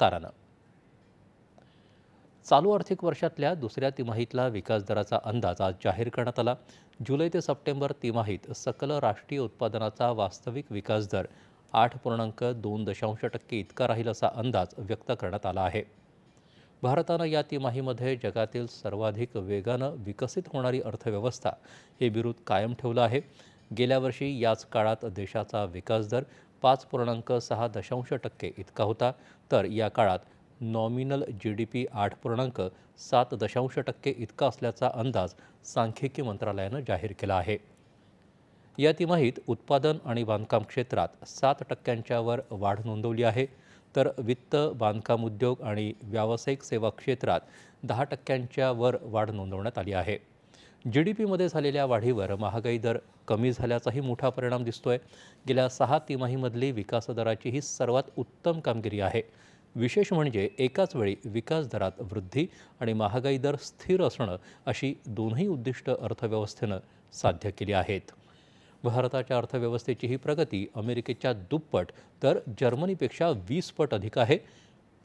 तारानं. चालू आर्थिक वर्षातल्या दुसऱ्या तिमाहीतला विकास दराचा अंदाज आज जाहीर करण्यात आला. जुलै ते सप्टेंबर तिमाहीत सकल राष्ट्रीय उत्पादनाचा वास्तविक विकास दर आठ पूर्णांक दोन दशांश टक्के इतका राहील असा अंदाज व्यक्त करण्यात आला आहे. भारतानं या तिमाहीमध्ये जगातील सर्वाधिक वेगानं विकसित होणारी अर्थव्यवस्था हे बिरूद कायम ठेवलं आहे. गेल्या वर्षी याच काळात देशाचा विकास दर पाच पूर्णांक सहा दशांश टक्के इतका होता. तर या काळात नॉमिनल जी डी पी आठ पूर्णांक सात दशांश टक्के इतका असल्याचा अंदाज सांख्यिकी मंत्रालयानं जाहीर केला आहे. या तिमाहीत उत्पादन आणि बांधकाम क्षेत्रात सात टक्क्यांच्यावर वाढ नोंदवली आहे. तर वित्त बांधकाम उद्योग आणि व्यावसायिक सेवा क्षेत्रात दहा टक्क्यांच्या वर वाढ नोंदवण्यात आली आहे. जी डी पीमध्ये झालेल्या वाढीवर महागाई दर कमी झाल्याचाही मोठा परिणाम दिसतोय. गेल्या सहा तिमाहीमधली विकास दराची ही सर्वात उत्तम कामगिरी आहे. विशेष म्हणजे एकाच वेळी विकास दरात वृद्धी आणि महागाई दर स्थिर असणं अशी दोन्ही उद्दिष्ट अर्थव्यवस्थेनं साध्य केली आहेत. भारताच्या अर्थव्यवस्थेची ही प्रगती अमेरिकेच्या दुप्पट तर जर्मनीपेक्षा वीस पट अधिक आहे.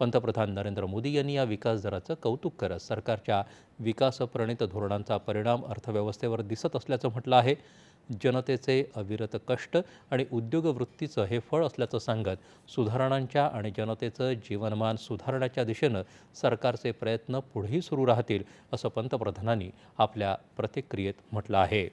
पंतप्रधान नरेंद्र मोदी यांनी या विकास दराचं कौतुक करत सरकारच्या विकासप्रणित धोरणांचा परिणाम अर्थव्यवस्थेवर दिसत असल्याचं म्हटलं आहे. जनतेचे अविरत कष्ट आणि उद्योगवृत्तीचं हे फळ असल्याचं सांगत सुधारणांच्या आणि जनतेचं जीवनमान सुधारण्याच्या दिशेनं सरकारचे प्रयत्न पुढेही सुरू राहतील असं पंतप्रधानांनी आपल्या प्रतिक्रियेत म्हटलं आहे.